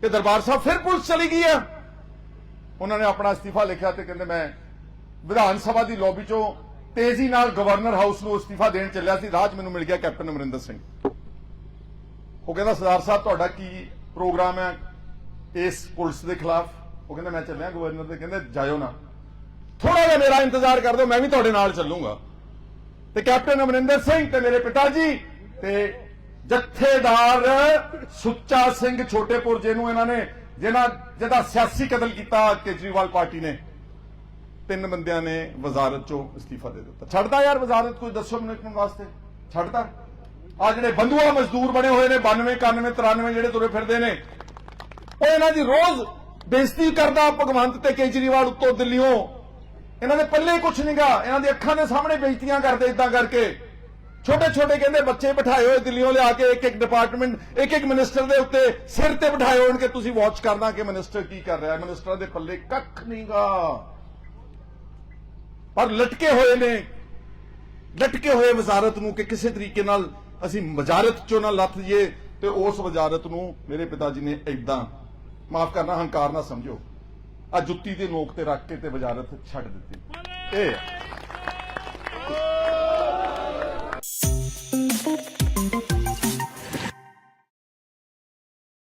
ਕਿ ਦਰਬਾਰ ਸਾਹਿਬ ਫਿਰ ਪੁਲਿਸ ਚਲੀ ਗਈ ਆ। ਉਹਨਾਂ ਨੇ ਆਪਣਾ ਅਸਤੀਫਾ ਲਿਖਿਆ ਤੇ ਕਹਿੰਦੇ ਮੈਂ ਵਿਧਾਨ ਸਭਾ ਦੀ ਲੌਬੀ ਚੋਂ ਤੇਜ਼ੀ ਨਾਲ ਗਵਰਨਰ ਹਾਊਸ ਨੂੰ ਅਸਤੀਫਾ ਦੇਣ ਚੱਲਿਆ ਸੀ। ਰਾਜ ਮੈਨੂੰ ਮਿਲ ਗਿਆ ਕੈਪਟਨ ਅਮਰਿੰਦਰ ਸਿੰਘ। ਉਹ ਕਹਿੰਦਾ, ਸਰਦਾਰ ਸਾਹਿਬ, ਤੁਹਾਡਾ ਕੀ ਪ੍ਰੋਗਰਾਮ ਹੈ ਇਸ ਪੁਲਿਸ ਦੇ ਖਿਲਾਫ? ਉਹ ਕਹਿੰਦਾ, ਮੈਂ ਚੱਲਿਆ ਗਵਰਨਰ ਦੇ। ਕਹਿੰਦੇ, ਜਾਇਓ ਨਾ। ਥੋੜਾ ਜਿਹਾ ਮੇਰਾ ਇੰਤਜ਼ਾਰ ਕਰ ਦਿਓ, ਮੈਂ ਵੀ ਤੁਹਾਡੇ ਨਾਲ ਚੱਲੂਗਾ। ਤੇ ਕੈਪਟਨ ਅਮਰਿੰਦਰ ਸਿੰਘ ਤੇ ਮੇਰੇ ਪਿਤਾ ਜੀ ਤੇ ਜਥੇਦਾਰ ਸੁੱਚਾ ਸਿੰਘ ਛੋਟੇਪੁਰ, ਜਿਹਨੂੰ ਇਹਨਾਂ ਨੇ, ਜਿਹਨਾਂ, ਜਿਹਦਾ ਸਿਆਸੀ ਕਤਲ ਕੀਤਾ ਕੇਜਰੀਵਾਲ ਪਾਰਟੀ ਨੇ, ਤਿੰਨ ਬੰਦਿਆਂ ਨੇ ਵਜ਼ਾਰਤ ਚੋਂ ਅਸਤੀਫਾ ਦੇ ਦਿੱਤਾ। ਛੱਡਦਾ ਯਾਰ ਵਜ਼ਾਰਤ, ਕੋਈ ਦੱਸੋ ਮੈਨੂੰ ਵਾਸਤੇ। ਛੱਡਦਾ। ਆ ਜਿਹੜੇ ਬੰਦੂਆ ਮਜ਼ਦੂਰ ਬਣੇ ਹੋਏ ਨੇ 92 91 93 ਜਿਹੜੇ ਤੁਰੇ ਫਿਰਦੇ ਨੇ, ਉਹ ਇਹਨਾਂ ਦੀ ਰੋਜ਼ ਬੇਇੱਜ਼ਤੀ ਕਰਦਾ ਭਗਵੰਤ ਤੇ ਕੇਜਰੀਵਾਲ ਉੱਤੋਂ ਦਿੱਲੀੋਂ ਇਹਨਾਂ ਦੇ ਪੱਲੇ ਕੁਛ ਨਹੀਂਗਾ ਇਹਨਾਂ ਦੀ ਅੱਖਾਂ ਦੇ ਸਾਹਮਣੇ ਬੇਇੱਜ਼ਤੀਆਂ ਕਰਦੇ ਇਦਾਂ ਕਰਕੇ। ਛੋਟੇ ਛੋਟੇ ਕਹਿੰਦੇ ਬੱਚੇ ਬਿਠਾਏ ਹੋਏ ਦਿੱਲੀੋਂ ਲਿਆ ਕੇ ਇੱਕ ਇੱਕ ਡਿਪਾਰਟਮੈਂਟ ਇੱਕ ਇੱਕ ਮਿਨਿਸਟਰ ਦੇ ਉੱਤੇ ਸਿਰ ਤੇ ਬਿਠਾਏ ਹੋਣ ਤੁਸੀਂ ਵਾਚ ਕਰਨਾ ਕਿ ਮਿਨਿਸਟਰ ਕੀ ਕਰ ਰਿਹਾ। ਮਿਨਿਸਟਰਾਂ ਦੇ ਪੱਲੇ ਕੱਖ ਨਹੀਂਗਾ। ਪਰ ਲਟਕੇ ਹੋਏ ਨੇ। ਲਟਕੇ ਹੋਏ ਵਜ਼ਾਰਤ ਨੂੰ ਕਿ ਕਿਸੇ ਤਰੀਕੇ ਨਾਲ ਅਸੀਂ ਵਜ਼ਾਰਤ ਚੋਂ ਨਾ ਲੱਥ ਜੀਏ ਤੇ ਉਸ ਵਜ਼ਾਰਤ ਨੂੰ ਮੇਰੇ ਪਿਤਾ ਜੀ ਨੇ ਐਦਾਂ ਮਾਫ ਕਰਨਾ, ਹੰਕਾਰ ਨਾ ਸਮਝੋ ਆ ਜੁੱਤੀ ਦੇ ਨੋਕ ਤੇ ਰੱਖ ਕੇ ਤੇ ਵਜ਼ਾਰਤ ਛੱਡ ਦਿੱਤੀ। ਇਹ